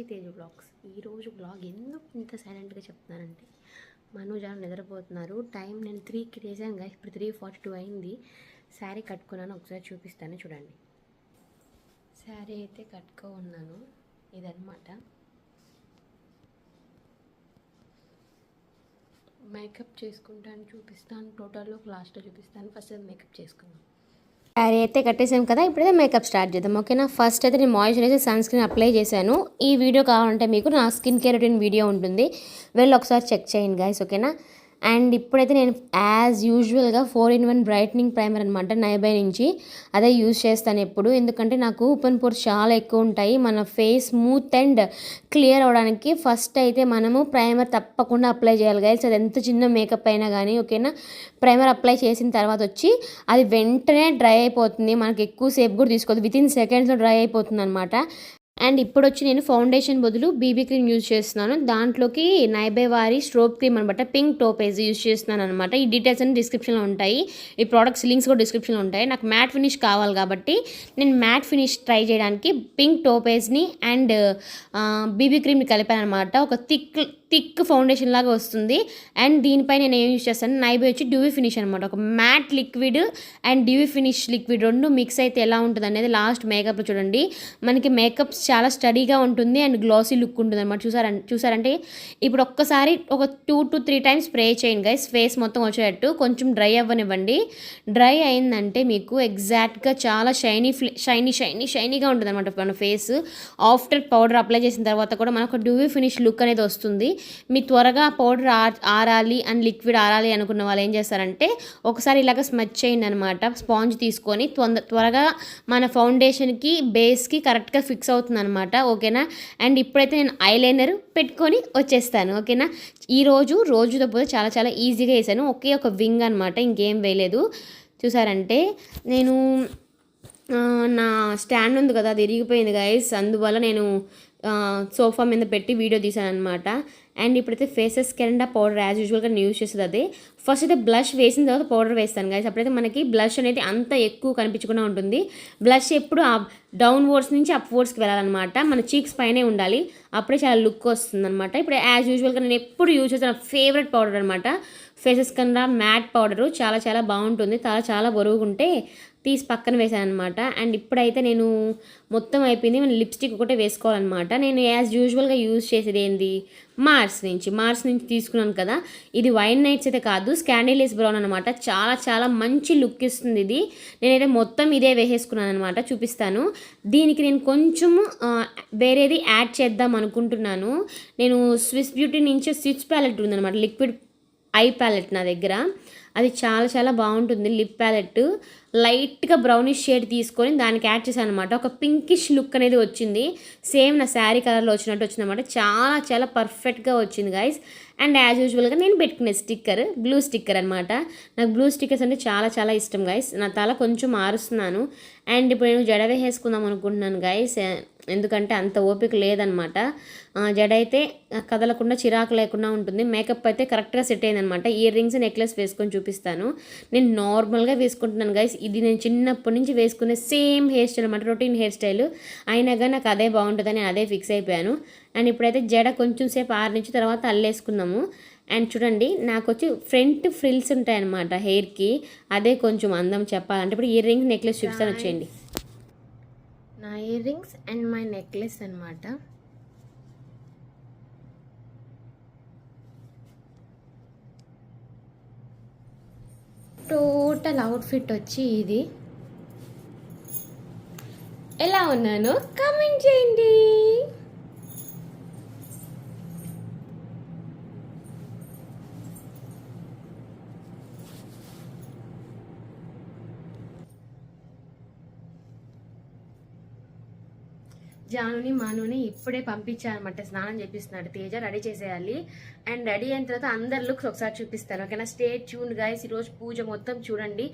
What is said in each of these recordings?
Channel Harshi Tej vlogs. ఈరోజు vlog ఎందుకు ఇంత సైలెంట్గా చెప్తున్నానంటే మనోజాను నిద్రపోతున్నారు. టైం నేను త్రీకి చేశాను కదా ఇప్పుడు త్రీ ఫార్టీ టూ అయింది. శారీ కట్టుకున్నాను. ఒకసారి చూపిస్తాను చూడండి. శారీ అయితే కట్టుకో ఉన్నాను ఇదనమాట మేకప్ చేసుకుంటాను చూపిస్తాను. టోటల్లో లాస్ట్లో చూపిస్తాను. ఫస్ట్ మేకప్ చేసుకుందాం. శారీ అయితే కట్టేసాం కదా ఇప్పుడైతే మేకప్ స్టార్ట్ చేద్దాం. ఓకేనా ఫస్ట్ అయితే నేను మాయిశ్చరైజర్ సన్ స్క్రీన్ అప్లై చేశాను. ఈ వీడియో కావాలంటే మీకు నా స్కిన్ కేర్ రొటీన్ వీడియో ఉంటుంది. వెళ్ళి ఒకసారి చెక్ చేయండి గైస్ ఓకేనా అండ్ ఇప్పుడైతే నేను యాజ్ యూజువల్గా four in one brightening primer అనమాట నైబై నుంచి అదే యూజ్ చేస్తాను ఎప్పుడు. ఎందుకంటే నాకు ఓపెన్ పోర్స్ చాలా ఎక్కువ ఉంటాయి. మన ఫేస్ స్మూత్ అండ్ క్లియర్ అవడానికి ఫస్ట్ అయితే మనము ప్రైమర్ తప్పకుండా అప్లై చేయాలి గైల్స్ అది ఎంత చిన్న మేకప్ అయినా కానీ ఓకేనా? ప్రైమర్ అప్లై చేసిన తర్వాత వచ్చి అది వెంటనే డ్రై అయిపోతుంది. మనకి ఎక్కువసేపు కూడా తీసుకోవద్దు విత్ ఇన్ సెకండ్స్లో డ్రై అయిపోతుంది అనమాట అండ్ ఇప్పుడు వచ్చి నేను ఫౌండేషన్ బదులు బీబీ క్రీమ్ యూజ్ చేస్తున్నాను. దాంట్లోకి నైబే వారి స్ట్రోప్ క్రీమ్ అనమాట పింక్ టోపేజ్ యూజ్ చేస్తున్నాను అనమాట ఈ డీటెయిల్స్ అన్ని డిస్క్రిప్షన్లో ఉంటాయి. ఈ ప్రోడక్ట్స్ లింక్స్ కూడా డిస్క్రిప్షన్లో ఉంటాయి. నాకు మ్యాట్ ఫినిష్ కావాలి కాబట్టి నేను మ్యాట్ ఫినిష్ ట్రై చేయడానికి పింక్ టోపేజ్ని అండ్ బీబీ క్రీమ్ని కలిపాను అనమాట ఒక థిక్ థిక్ ఫౌండేషన్ లాగా వస్తుంది. అండ్ దీనిపై నేను ఏం యూజ్ చేస్తాను? నైబే వచ్చి డ్యూవీ ఫినిష్ అనమాట ఒక matte liquid and dewy finish liquid రెండు మిక్స్ అయితే ఎలా ఉంటుంది అనేది లాస్ట్ మేకప్లో చూడండి. మనకి మేకప్ చాలా స్టడీగా ఉంటుంది అండ్ గ్లాసీ లుక్ ఉంటుంది అనమాట చూసారంటే చూసారంటే ఇప్పుడు ఒక్కసారి ఒక two to three times spray చేయండి గైస్. ఫేస్ మొత్తం వచ్చేటట్టు. కొంచెం డ్రై అవ్వనివ్వండి. డ్రై అయిందంటే మీకు ఎగ్జాక్ట్గా చాలా షైనీ షైనీ షైనీ షైనీగా ఉంటుంది అనమాట మన ఫేస్. ఆఫ్టర్ పౌడర్ అప్లై చేసిన తర్వాత కూడా మనకు డ్యూవీ ఫినిష్ లుక్ అనేది వస్తుంది. మీ త్వరగా పౌడర్ ఆరాలి అండ్ లిక్విడ్ ఆరాలి అనుకున్న వాళ్ళు ఏం చేస్తారంటే ఒకసారి ఇలాగ స్మచ్ చేయండి అనమాట స్పాంజ్ తీసుకొని తొంద త్వరగా మన ఫౌండేషన్కి బేస్కి కరెక్ట్గా ఫిక్స్ అవుతుంది అనమాట ఓకేనా? అండ్ ఇప్పుడైతే నేను ఐలైనర్ పెట్టుకొని వచ్చేస్తాను. ఓకేనా? ఈరోజు రోజుతో పోతే చాలా చాలా ఈజీగా వేసాను ఒకే ఒక వింగ్ అనమాట ఇంకేం వేయలేదు. చూసారంటే నేను నా స్టాండ్ ఉంది కదా అది ఇరిగిపోయింది గైస్ అందువల్ల నేను సోఫా మీద పెట్టి వీడియో తీశాను అనమాట అండ్ ఇప్పుడైతే ఫేసెస్ కెరండా పౌడర్ యాజ్ యూజువల్గా నేను యూజ్ చేసేది అదే. ఫస్ట్ అయితే బ్లష్ వేసిన తర్వాత పౌడర్ వేస్తాను కానీ అప్పుడైతే మనకి బ్లష్ అనేది అంత ఎక్కువ కనిపించకుండా ఉంటుంది. బ్లష్ ఎప్పుడు డౌన్ వర్డ్స్ నుంచి అప్ వర్డ్స్కి వెళ్ళాలన్నమాట. మన చీక్స్ పైనే ఉండాలి. అప్పుడే చాలా లుక్ వస్తుంది అనమాట ఇప్పుడు యాజ్ యూజువల్గా నేను ఎప్పుడు యూజ్ చేసిన ఫేవరెట్ పౌడర్ అనమాట ఫేసెస్ కన్నా మ్యాట్ పౌడరు చాలా చాలా బాగుంటుంది. చాలా చాలా బరువుగుంటే తీసి పక్కన వేసాను అనమాట అండ్ ఇప్పుడైతే నేను మొత్తం అయిపోయింది. మన లిప్స్టిక్ ఒకటే వేసుకోవాలన్నమాట. నేను యాజ్ యూజువల్గా యూజ్ చేసేది ఏంది? మార్స్ నుంచి. మార్స్ నుంచి తీసుకున్నాను కదా. ఇది వైన్ నైట్స్ అయితే కాదు స్కాండిలేస్ బ్రౌన్ అనమాట చాలా చాలా మంచి లుక్ ఇస్తుంది ఇది. నేనైతే మొత్తం ఇదే వేసేసుకున్నాను అనమాట చూపిస్తాను. దీనికి నేను కొంచెం వేరేది యాడ్ చేద్దాం అనుకుంటున్నాను. నేను స్విస్ బ్యూటీ నుంచి స్విచ్ ప్యాలెట్ ఉందన్నమాట. లిక్విడ్ ఐ ప్యాలెట్ నా దగ్గర. అది చాలా చాలా బాగుంటుంది. Lip palette. లైట్గా బ్రౌనిష్ షేడ్ తీసుకొని దానికి యాడ్ చేశాను అనమాట ఒక పింకిష్ లుక్ అనేది వచ్చింది. సేమ్ నా శారీ కలర్లో వచ్చినట్టు వచ్చింది అనమాట చాలా చాలా పర్ఫెక్ట్గా వచ్చింది గైస్ అండ్ యాజ్ యూజువల్గా నేను పెట్టుకునే స్టిక్కర్ బ్లూ స్టిక్కర్ అనమాట నాకు బ్లూ స్టిక్కర్స్ అంటే చాలా చాలా ఇష్టం గైస్ నా తల కొంచెం మారుస్తున్నాను. అండ్ ఇప్పుడు నేను జడ వేసేసుకుందాం అనుకుంటున్నాను గైస్ ఎందుకంటే అంత ఓపిక లేదనమాట. ఆ, జడ అయితే కదలకుండా చిరాకు లేకుండా ఉంటుంది. మేకప్ అయితే కరెక్ట్గా సెట్ అయిందనమాట. ఇయర్ రింగ్స్ నెక్లెస్ వేసుకొని చూపిస్తాను. నేను నార్మల్గా వేసుకుంటున్నాను గైస్ ఇది నేను చిన్నప్పటి నుంచి వేసుకునే సేమ్ హెయిర్ స్టైల్ అనమాట. Routine hair style. అయినా కానీ నాకు అదే బాగుంటుందని అదే ఫిక్స్ అయిపోయాను. అండ్ ఇప్పుడైతే జడ కొంచెం సేపు నుంచి తర్వాత అల్లేసుకున్నాము అండ్ చూడండి నాకు వచ్చి ఫ్రంట్ ఫ్రిల్స్ ఉంటాయన్నమాట హెయిర్కి. అదే కొంచెం అందం చెప్పాలంటే. ఇప్పుడు ఇయర్ రింగ్స్ నెక్లెస్ చూపిస్తాను వచ్చేయండి. నా ear rings and my necklace అనమాట టోటల్ అవుట్ఫిట్ వచ్చి ఇది. ఎలా ఉన్నాను? కామెంట్ చేయండి. జానుని మానుని ఇప్పుడే పంపించానమాట స్నానం చేపిస్తున్నాడు. తేజ రెడీ చేసేయాలి. అండ్ రెడీ అయిన తర్వాత అందరి లుక్స్ ఒకసారి చూపిస్తాను. ఓకేనా? Stay tune guys. ఈరోజు పూజ మొత్తం చూడండి.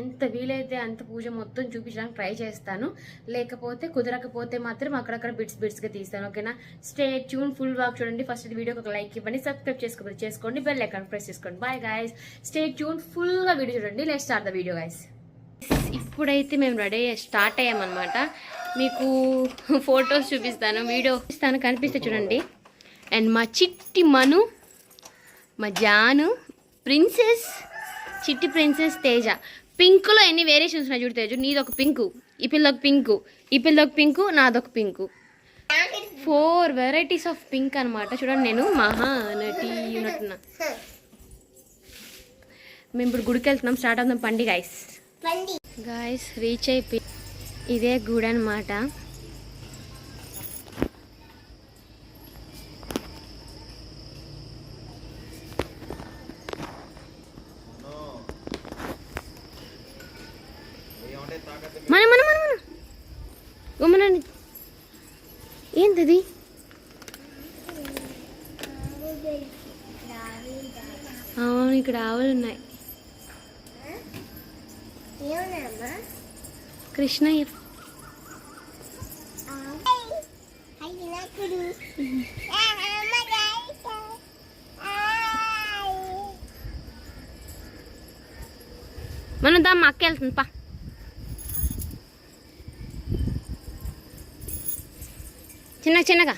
ఎంత వీలైతే అంత పూజ మొత్తం చూపించడానికి ట్రై చేస్తాను. లేకపోతే కుదరకపోతే మాత్రం అక్కడక్కడ బిట్స్ బిట్స్గా తీస్తాను. ఓకేనా? స్టే ట్యూన్ ఫుల్ వాక్ చూడండి. ఫస్ట్ వీడియోకి ఒక లైక్ ఇవ్వండి. సబ్స్క్రైబ్ చేసుకోండి చేసుకోండి. బెల్ ఐకాన్ ప్రెస్ చేసుకోండి. Bye guys. స్టే ట్యూన్ ఫుల్గా వీడియో చూడండి. Let start the video guys. ఇప్పుడైతే మేము రెడీ స్టార్ట్ అయ్యామన్నమాట. మీకు ఫొటోస్ చూపిస్తాను వీడియో చూపిస్తాను కనిపిస్తే చూడండి. అండ్ మా చిట్టి మను మా జాను ప్రిన్సెస్ చిట్టి ప్రిన్సెస్ తేజ. పింక్లో ఎన్ని వేరియేషన్స్ ఉన్నాయి చూడు తేజు? నీదొక పింకు ఈ పిల్లొక పింకు ఈ పిల్లొక పింకు నాదొక pink. Four varieties of pink అనమాట చూడండి నేను మహా నటి ఉన్నట్టున్నా. మేము ఇప్పుడు గుడికి వెళ్తున్నాం స్టార్ట్ అవుతాం పండి గాయస్ గాయస్ రీచ్ అయిపోయి ఇదే గుడి అనమాట మన మన మన మన. ఏంటది? అవును ఇక్కడ ఆవులు ఉన్నాయి. కృష్ణయ్య అయ్యి నాకుడు మనం దా మా అక్క వెళ్తుంది పా చిన్న చిన్నగా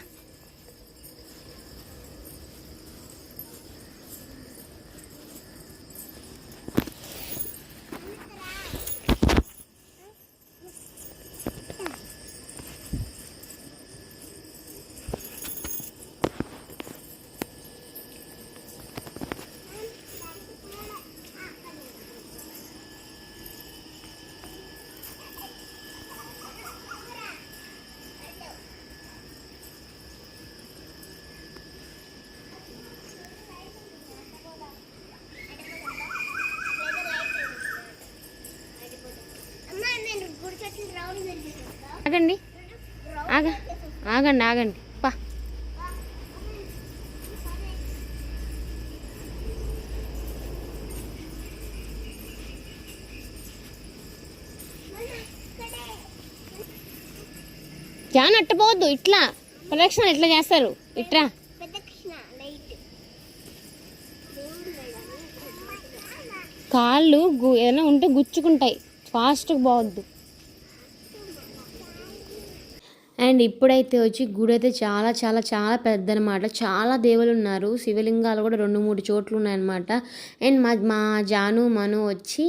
అమ్మ నేను గుడికొచ్చిన రౌండ్ జరిగిందా ఆగండి ఆగ ఆగండి ఆగండి. పా. జాన్ అట్టపోవద్దు ఇట్లా. ప్రదక్షిణ ఇట్లా చేస్తారు. ఇట్రా. కాళ్ళు ఏదైనా ఉంటే గుచ్చుకుంటాయి. ఫాస్ట్గా పోవద్దు. అండ్ ఇప్పుడైతే వచ్చి గుడి అయితే చాలా చాలా చాలా పెద్ద అనమాట చాలా దేవులు ఉన్నారు శివలింగాలు కూడా రెండు మూడు చోట్లు ఉన్నాయన్నమాట అండ్ మా మా జాను మను వచ్చి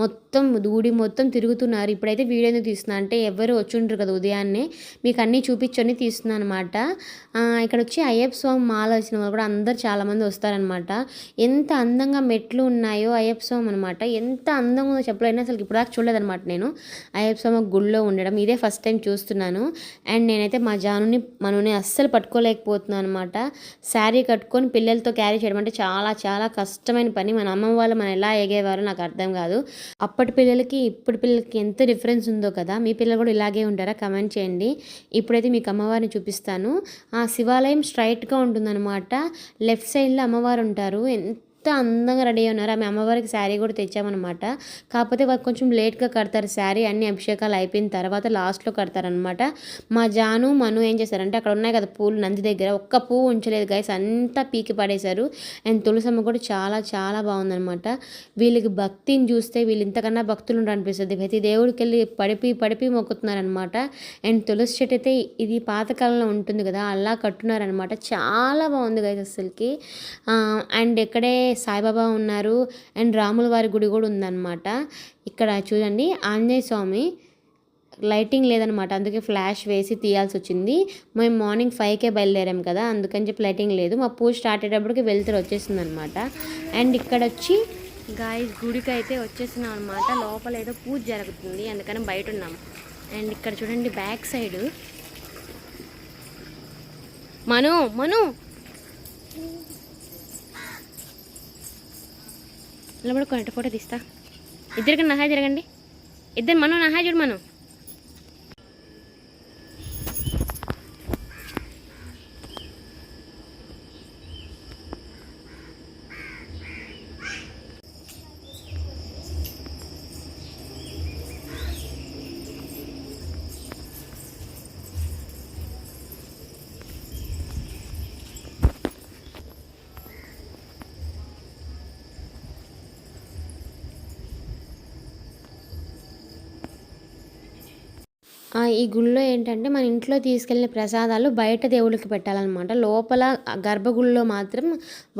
మొత్తం గుడి మొత్తం తిరుగుతున్నారు. ఇప్పుడైతే వీడియో ఎందుకు తీస్తున్నా అంటే ఎవరు వచ్చి ఉంటారు కదా ఉదయాన్నే. మీకు అన్నీ చూపించని తీస్తున్నాను అనమాట ఇక్కడ వచ్చి అయ్యప్ప స్వామి మాల వచ్చిన వాళ్ళు కూడా అందరు చాలామంది వస్తారనమాట ఎంత అందంగా మెట్లు ఉన్నాయో అయ్యప్ప స్వామి అనమాట ఎంత అందంగా ఉందో చెప్పలేను. అసలు ఇప్పుడు దాకా చూడలేదన్నమాట నేను. అయ్యప్ప స్వామి గుళ్ళో ఉండడం. ఇదే ఫస్ట్ టైం చూస్తున్నాను. అండ్ నేనైతే మా జానుని మనని అస్సలు పట్టుకోలేకపోతున్నాను అనమాట శారీ కట్టుకొని పిల్లలతో క్యారీ చేయడం అంటే చాలా చాలా కష్టమైన పని. మన అమ్మ వాళ్ళు మనం ఎలా ఎగేవారో నాకు అర్థం కాదు. అప్పటి పిల్లలకి ఇప్పటి పిల్లలకి ఎంత డిఫరెన్స్ ఉందో కదా మీ పిల్లలు కూడా ఇలాగే ఉంటారా? కమెంట్ చేయండి. ఇప్పుడైతే మీకు అమ్మవారిని చూపిస్తాను. ఆ శివాలయం స్ట్రైట్గా ఉంటుందన్నమాట. లెఫ్ట్ సైడ్లో అమ్మవారు ఉంటారు. ఎంత అందంగా రెడీ అయి ఉన్నారు. ఆమె అమ్మవారికి శారీ కూడా తెచ్చామన్నమాట. కాకపోతే వాళ్ళు కొంచెం లేట్గా కడతారు శారీ అన్ని అభిషేకాలు అయిపోయిన తర్వాత లాస్ట్లో కడతారనమాట మా జాను మను ఏం చేశారంటే అక్కడ ఉన్నాయి కదా పూలు నంది దగ్గర. ఒక్క పువ్వు ఉంచలేదు గైస్ అంతా పీకి పడేశారు. అండ్ తులసమ్మ కూడా చాలా చాలా బాగుందనమాట వీళ్ళకి భక్తిని చూస్తే వీళ్ళు ఇంతకన్నా భక్తులు ఉండరు అనిపిస్తుంది. ప్రతి దేవుడికి వెళ్ళి పడిపి పడిపి మొక్కుతున్నారనమాట అండ్ తులసి చెట్టు అయితే ఇది పాతకాలంలో ఉంటుంది కదా అలా కట్టున్నారనమాట చాలా బాగుంది గైస్ అసలుకి అండ్ ఇక్కడే సాయిబాబా ఉన్నారు. అండ్ రాముల వారి గుడి కూడా ఉందన్నమాట. ఇక్కడ చూడండి ఆంజనేయ స్వామి లైటింగ్ లేదనమాట అందుకే ఫ్లాష్ వేసి తీయాల్సి వచ్చింది. మేము మార్నింగ్ ఫైవ్కే బయలుదేరాం కదా అందుకని చెప్పి లైటింగ్ లేదు. మా పూజ స్టార్ట్ అయ్యేటప్పటికి వెళ్తురు వచ్చేసింది అనమాట అండ్ ఇక్కడ వచ్చి గాయస్ గుడికి అయితే వచ్చేసినాం అనమాట లోపల ఏదో పూజ జరుగుతుంది అందుకని బయట ఉన్నాం. అండ్ ఇక్కడ చూడండి బ్యాక్ సైడ్. మను మను! నిలబడుకోండి ఫోటో తీస్తా. ఇద్దరికి నహా తిరగండి ఇద్దరు మనం నహా చూడు మనం. ఈ గుళ్ళో ఏంటంటే మన ఇంట్లో తీసుకెళ్ళిన ప్రసాదాలు బయట దేవుడికి పెట్టాలన్నమాట. లోపల ఆ గర్భగుడిలో మాత్రం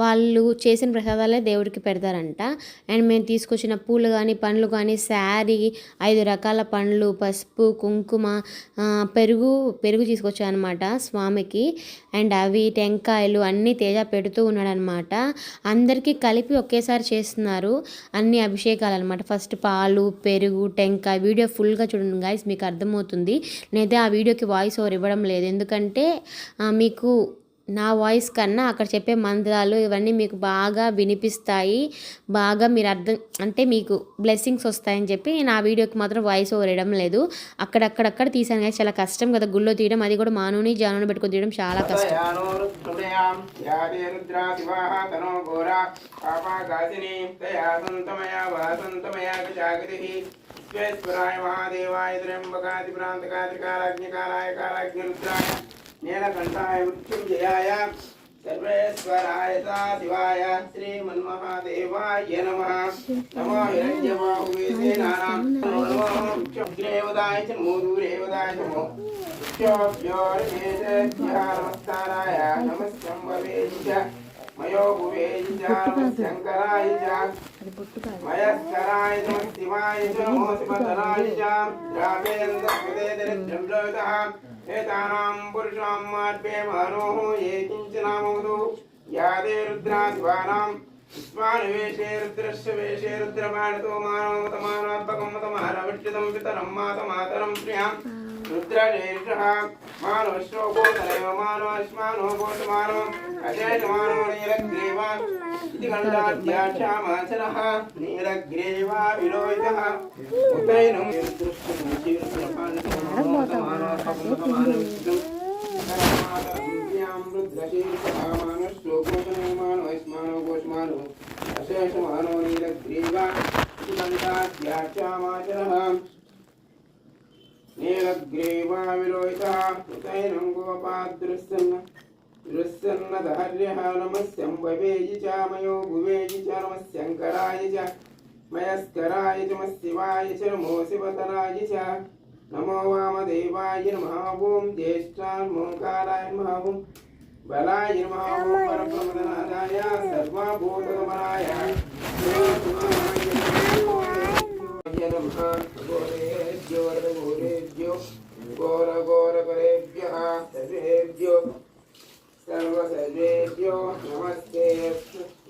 వాళ్ళు చేసిన ప్రసాదాలే దేవుడికి పెడతారంట. అండ్ మేము తీసుకొచ్చిన పూలు కానీ పండ్లు కానీ శారీ ఐదు రకాల పండ్లు పసుపు కుంకుమ పెరుగు పెరుగు తీసుకొచ్చానమాట అనమాట స్వామికి. అండ్ అవి టెంకాయలు అన్నీ తేజ పెడుతూ ఉన్నాడనమాట అందరికీ కలిపి ఒకేసారి చేస్తున్నారు. అన్ని అభిషేకాలు అనమాట ఫస్ట్ పాలు పెరుగు టెంకాయ వీడియో ఫుల్గా చూడండి గాయస్ మీకు అర్థమవుతుంది. నేనైతే ఆ వీడియోకి వాయిస్ ఓవర్ ఇవ్వడం లేదు. ఎందుకంటే మీకు నా వాయిస్ కన్నా అక్కడ చెప్పే మంత్రాలు ఇవన్నీ మీకు బాగా వినిపిస్తాయి. బాగా మీరు అర్థం అంటే మీకు బ్లెస్సింగ్స్ వస్తాయని చెప్పి నేను ఆ వీడియోకి మాత్రం వాయిస్ ఓవర్ ఇవ్వడం లేదు. అక్కడక్కడక్కడ తీసాను కానీ చాలా కష్టం కదా గుళ్ళో తీయడం అది కూడా మానుని జానుని పెట్టుకొని తీయడం చాలా కష్టం. స్వేశ్వరాయ మహాదేవాయ త్ర్యంబకాది ప్రాంతకాది కాలాజ్ఞ కాలాయ కాలాజ్ఞ రుద్రాయ नीलकण्ठाय मृत्युञ्जयाय सर्वेश्वराय शिवाय श्रीमन्महादेवाय नमः नमो हिरण्यमाहुवेदे च मोदूरेवदाय नमो नमस्काराय नमः शम्भवेदि च शङ्कराय च రామేంద్రకృతే దరిద్రం లోకః ఏతానాం పురుషాం మార్పే మనోః ఏ కించనామోదు యాదే రుద్రా శివానాం విశ్వానివేశే రుద్రస్య వేషే రుద్రమాణతో మానవతమానాత్మకం తమానవిష్టితం పితరం మాత మాతరం ప్రియాం రుద్రనేషః మానవశ్లోకోతనైవ మానవశ్మానో గోతమానో అజేతమానో నీలగ్రీవా ఇది గండాధ్యాక్షామాచరः నీలగ్రీవా విలోహితः ఉతైనం అశేషమానో నీలగ్రీవా ఇది గండాధ్యాక్షామాచరः నీలగ్రీవా విలోహితः ఉతైనం గోపాదృశ్యన్న దృశ్యన్న ధార్యः నమస్యం భవేజి చ మయో భువేజి చ నమస్యంకరాయ చ మయస్కరాయ చ మశివాయ చ నమో శివతరాయ చ నమో వామదేవాయ నమః ఓం జ్యేష్ఠాన్మోకారాయ నమః ఓం బలాయ నమః ఓం పరబ్రహ్మనాథాయ घोरघोरकरेभ्यः सर्वेभ्यो सर्वसर्वेभ्यो नमस्ते।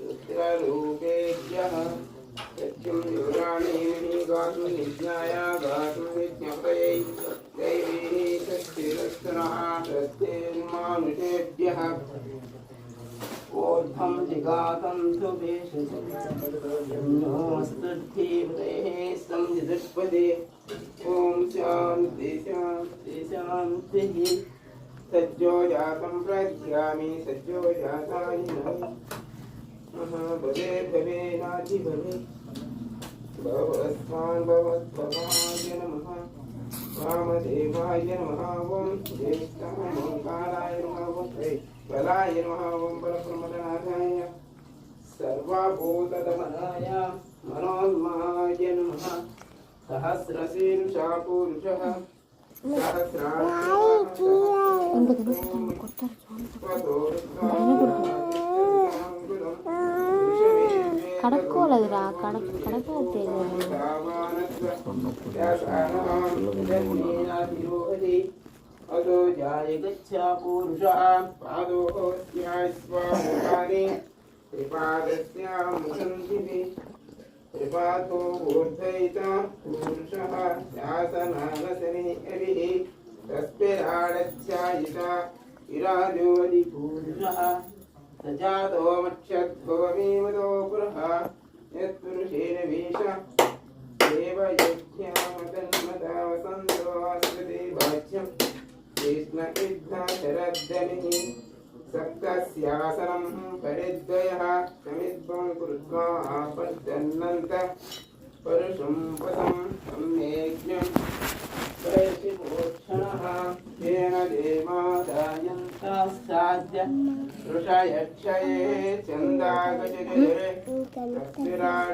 रुद्ररूपेभ्यः सत्यं युराणीभिः गातुं विज्ञाय गातुं विज्ञपयै दैवीः सत्यरस्तनः प्रत्येन्मानुषेभ्यः। ऊर्ध्वं जगातं सुभेशुस्तुद्धीवदेः संयुदुष्पदे ॐ शान्ति शान्ति शान्तिः। सज्जो जातं प्रार्थयामि सज्जो जातानि महाभवे भवे नाचि भवे भवस्मान् भवद्भवाय नमः। वामदेवाय नमः। ॐ ज्येष्ठाय ओङ्काराय नमः। బలాయ మహావం బలప్రమదనాథాయ సర్వభూతదమనాయ మనోన్మాయ నమ సహస్రశీర్షా పురుష కడక్కోలేదురా కడక కడకపోతే अतो जाय गच्छा पुरुषः पादोऽस्याय स्वामुखानि। त्रिपादस्यामुसन्धिः त्रिपादो ऊर्ध्वैता पुरुषः शासनानसनिभिः तस्मिराडच्छायिता विराजोदि स जातो मक्षद्धोमीमतो पुरः। यत्पुरुषेण वेश कृष्णकृद्धा शरद्दनिः सप्तस्यासनं परिद्वयः समिद्वं कृत्वा आपद्यन्नन्त परुषं पदं सम्येज्ञम् परिशिपोक्षणः येन देवादायन्तास्साद्य ऋषयक्षये चन्दागजरे तस्विराडध्यायिता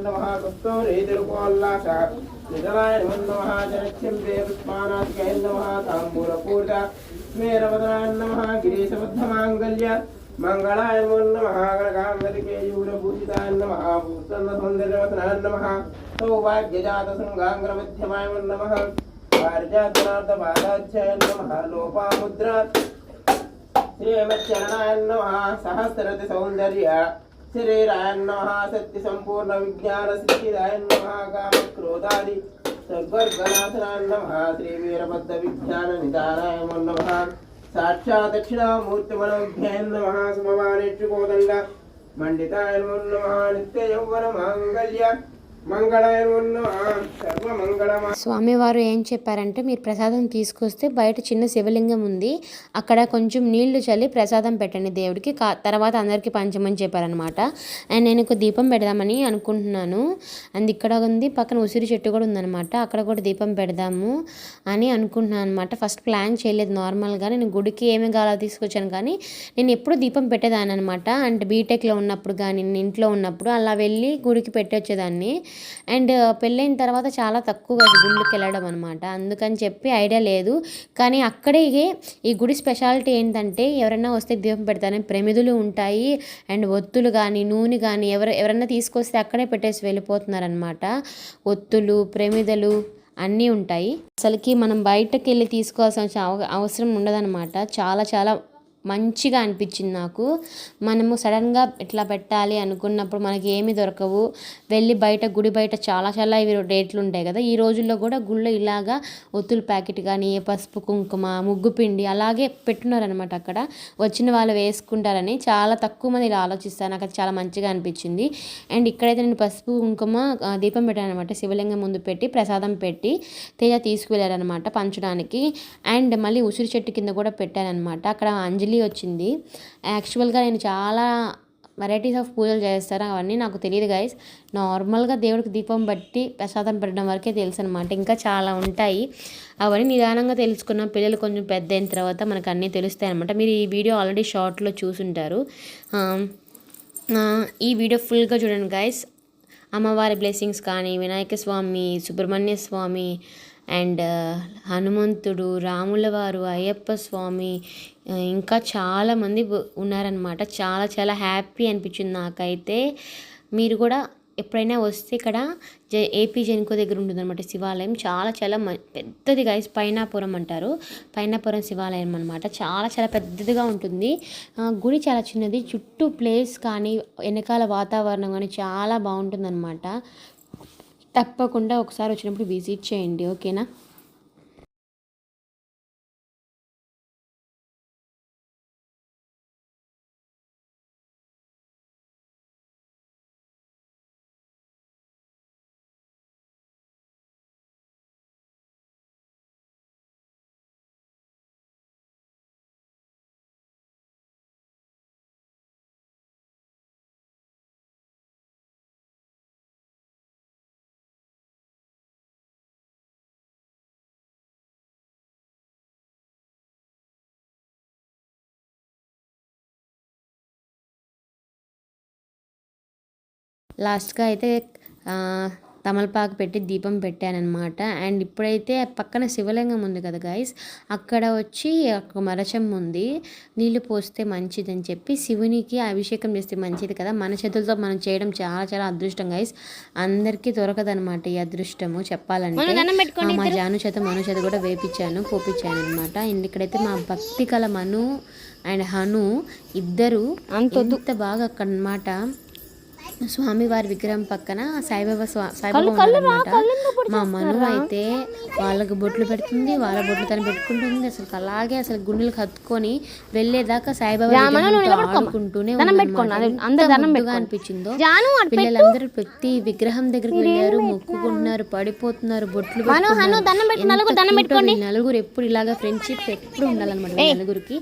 నమః స్మేరవదనాయ నమః గిరీశబద్ధమాంగల్య మంగళాయ నమః గణకాంగతికేయూరభూషితాయ నమః భూసన్న బాధాధ్యాయ శ్రీమచ్చరణాయ సహస్రతి సౌందర్య శరీరాయ సత్య సంపూర్ణ విజ్ఞాన సిద్ధిదాయ కామ క్రోధాది సద్వర్గనాథనాయ శ్రీ వీరభద్ర విజ్ఞాన నిదానాయ నమః సాక్షాత్ దక్షిణామూర్తి మనోభ్యాయ నమః సమవానేక్షుకోదండ మండితాయ నమః నిత్య యౌవన మాంగళ్య స్వామివారు ఏం చెప్పారంటే మీరు ప్రసాదం తీసుకొస్తే బయట చిన్న శివలింగం ఉంది. అక్కడ కొంచెం నీళ్ళు చల్లి ప్రసాదం పెట్టండి దేవుడికి. తర్వాత అందరికీ పంచమని చెప్పారనమాట అండ్ నేను ఒక దీపం పెడదామని అనుకుంటున్నాను. అండ్ ఇక్కడ ఉంది పక్కన ఉసిరి చెట్టు కూడా ఉందన్నమాట. అక్కడ కూడా దీపం పెడదాము అని అనుకుంటున్నాను అనమాట ఫస్ట్ ప్లాన్ చేయలేదు నార్మల్గా. నేను గుడికి ఏమేమి కావాలో తీసుకొచ్చాను కానీ నేను ఎప్పుడు దీపం పెట్టేదాన్ని అనమాట అంటే బీటెక్లో ఉన్నప్పుడు కానీ నేను ఇంట్లో ఉన్నప్పుడు అలా వెళ్ళి గుడికి పెట్టొచ్చేదాన్ని. అండ్ పెళ్ళైన తర్వాత చాలా తక్కువగా గుళ్ళకి వెళ్ళడం అనమాట అందుకని చెప్పి ఐడియా లేదు. కానీ అక్కడే ఈ గుడి స్పెషాలిటీ ఏంటంటే ఎవరైనా వస్తే దీపం పెడతారని ప్రమిదులు ఉంటాయి. అండ్ ఒత్తులు కానీ నూనె కానీ ఎవరు ఎవరైనా తీసుకొస్తే అక్కడే పెట్టేసి వెళ్ళిపోతున్నారనమాట ఒత్తులు ప్రమిదలు అన్నీ ఉంటాయి. అసలుకి మనం బయటకు వెళ్ళి తీసుకోవాల్సిన అవ- అవసరం ఉండదన్నమాట. చాలా చాలా మంచిగా అనిపించింది నాకు. మనము సడన్గా ఇట్లా పెట్టాలి అనుకున్నప్పుడు మనకి ఏమి దొరకవు. వెళ్ళి బయట గుడి బయట చాలా చాలా ఇవి రేట్లు ఉంటాయి కదా. ఈ రోజుల్లో కూడా గుళ్ళో ఇలాగా ఒత్తుల ప్యాకెట్ కానీ పసుపు కుంకుమ ముగ్గు పిండి అలాగే పెట్టున్నారనమాట అక్కడ. వచ్చిన వాళ్ళు వేసుకుంటారని చాలా తక్కువ మంది ఇలా ఆలోచిస్తారు. నాకు అది చాలా మంచిగా అనిపించింది. అండ్ ఇక్కడైతే నేను పసుపు కుంకుమ దీపం పెట్టాను అనమాట శివలింగం ముందు పెట్టి ప్రసాదం పెట్టి తేజ తీసుకువెళ్ళారనమాట పంచడానికి. అండ్ మళ్ళీ ఉసిరి చెట్టు కింద కూడా పెట్టానమాట అక్కడ అంజలి వచ్చింది. యాక్చువల్గా నేను చాలా వెరైటీస్ ఆఫ్ పూజలు చేస్తారు అవన్నీ నాకు తెలియదు గైస్ నార్మల్గా దేవుడికి దీపం బట్టి ప్రసాదం పెట్టడం వరకే తెలుసు అనమాట ఇంకా చాలా ఉంటాయి. అవన్నీ నిదానంగా తెలుసుకున్న పిల్లలు కొంచెం పెద్ద అయిన తర్వాత మనకు అన్నీ తెలుస్తాయి అనమాట మీరు ఈ వీడియో ఆల్రెడీ షార్ట్లో చూసుంటారు. ఈ వీడియో ఫుల్గా చూడండి గైస్ అమ్మవారి బ్లెస్సింగ్స్ కానీ వినాయక స్వామి సుబ్రహ్మణ్య స్వామి అండ్ హనుమంతుడు రాముల వారు అయ్యప్ప స్వామి ఇంకా చాలామంది ఉన్నారనమాట చాలా చాలా హ్యాపీ అనిపించింది నాకైతే. మీరు కూడా ఎప్పుడైనా వస్తే ఇక్కడ జ ఏపీ జెన్కో దగ్గర ఉంటుంది అనమాట శివాలయం. చాలా చాలా మ పెద్దది గైస్ పైనాపురం అంటారు. పైనాపురం శివాలయం అనమాట చాలా చాలా పెద్దదిగా ఉంటుంది. గుడి చాలా చిన్నది. చుట్టూ ప్లేస్ కానీ వెనకాల వాతావరణం కానీ చాలా బాగుంటుందన్నమాట. తప్పకుండా ఒకసారి వచ్చినప్పుడు విజిట్ చేయండి ఓకేనా? లాస్ట్గా అయితే తమలపాకు పెట్టి దీపం పెట్టానన్నమాట. అండ్ ఇప్పుడైతే పక్కన శివలింగం ఉంది కదా గైస్ అక్కడ వచ్చి ఒక మరచం ఉంది. నీళ్ళు పోస్తే మంచిదని చెప్పి శివునికి అభిషేకం చేస్తే మంచిది కదా. మన చేతులతో మనం చేయడం చాలా చాలా అదృష్టం గైస్ అందరికీ దొరకదనమాట ఈ అదృష్టము చెప్పాలంటే. మా జాను చేత మను చేత కూడా వేపించాను పోపించాను అనమాట అండ్ ఇక్కడైతే మా భక్తి కల మను అండ్ హను ఇద్దరు అంత బాగా అక్కడ అనమాట స్వామివారి విగ్రహం పక్కన సాయిబాబా స్వా సాయిబాబా మా మను అయితే వాళ్ళకి బొట్లు పెడుతుంది వాళ్ళ బొట్లు తను పెట్టుకుంటుంది అసలు అలాగే అసలు గుండెలు కత్తుకొని వెళ్ళేదాకా సాయిబాబా ఆడుకుంటూనే అనిపించిందో. పిల్లలందరూ ప్రతి విగ్రహం దగ్గరికి వెళ్ళారు మొక్కుకుంటున్నారు పడిపోతున్నారు బొట్లు నలుగురు ఎప్పుడు ఇలాగా ఫ్రెండ్షిప్ ఎప్పుడు ఉండాలన్నమాట. నలుగురికి.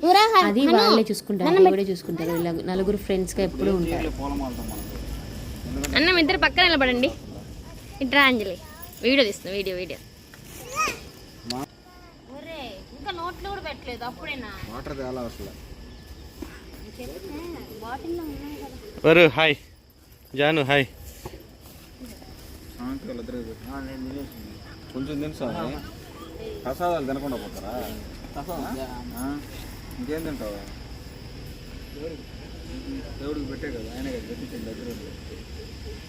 అది వాళ్ళే చూసుకుంటారు చూసుకుంటారు. ఇలా నలుగురు ఫ్రెండ్స్గా ఎప్పుడు ఉంటారు. అన్నం ఇద్దరు పక్కన నిలబడండి. ఇట్రా అంజలి వీడియో తీస్తున్నా వీడియో వీడియో. ఇంకా నోట్లో కూడా పెట్టలేదు అప్పుడేనా? వాటర్ తేలా అసలు. వరు హాయ్. జాను హాయ్. కొంచెం తిను ప్రసాదాలు తినకుండా పోతారా? ఆ? ఇంకేం తింటావు? దేవుడికి పెట్టే కదా ఆయన కదా దగ్గర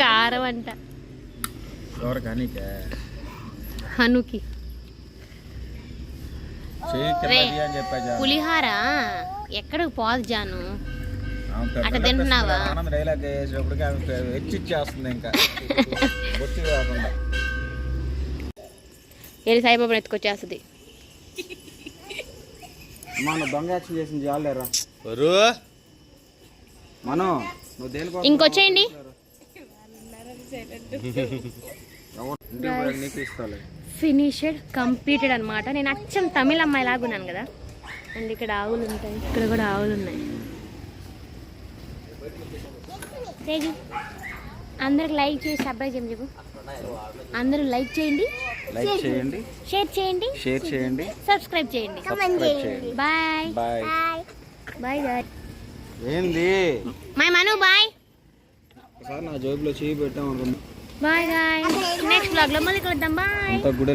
కారం అంట. ఎవరు కానీకే. హనుకి. పులిహార? ఎక్కడ పోదు జాను? అట్ట తింటున్నావా? వెళ్ళి సాయిబాబాని ఎత్తుకొచ్చేస్తుంది? మన దొంగ యాక్షన్ చేసింది చాలేరా వరు. మనం. ఇంకొచ్చేయండి. ఫినిషెడ్ కంప్లీటెడ్ అనమాట నేను అచ్చం తమిళ అమ్మాయి లాగా ఉన్నాను కదా. అండ్ ఇక్కడ ఆవులు ఉంటాయి. ఇక్కడ కూడా ఆవులు ఉన్నాయి. అందరికి లైక్ చేసి సబ్స్క్రైబ్ చేయమని చెప్పు? అందరూ లైక్ చేయండి. లైక్ చేయండి. షేర్ చేయండి. షేర్ చేయండి. సబ్స్క్రైబ్ చేయండి. సబ్స్క్రైబ్ చేయండి. బాయ్ బాయ్ బాయ్ బాయ్ ఏంది? My Manu bye. ఒకసారి నా జోబులో చేయి పెట్టాం బాయ్ బాయ్. నెక్స్ట్ బ్లాగ్లో మళ్ళీ కలుద్దాం బాయ్. అంత గుడి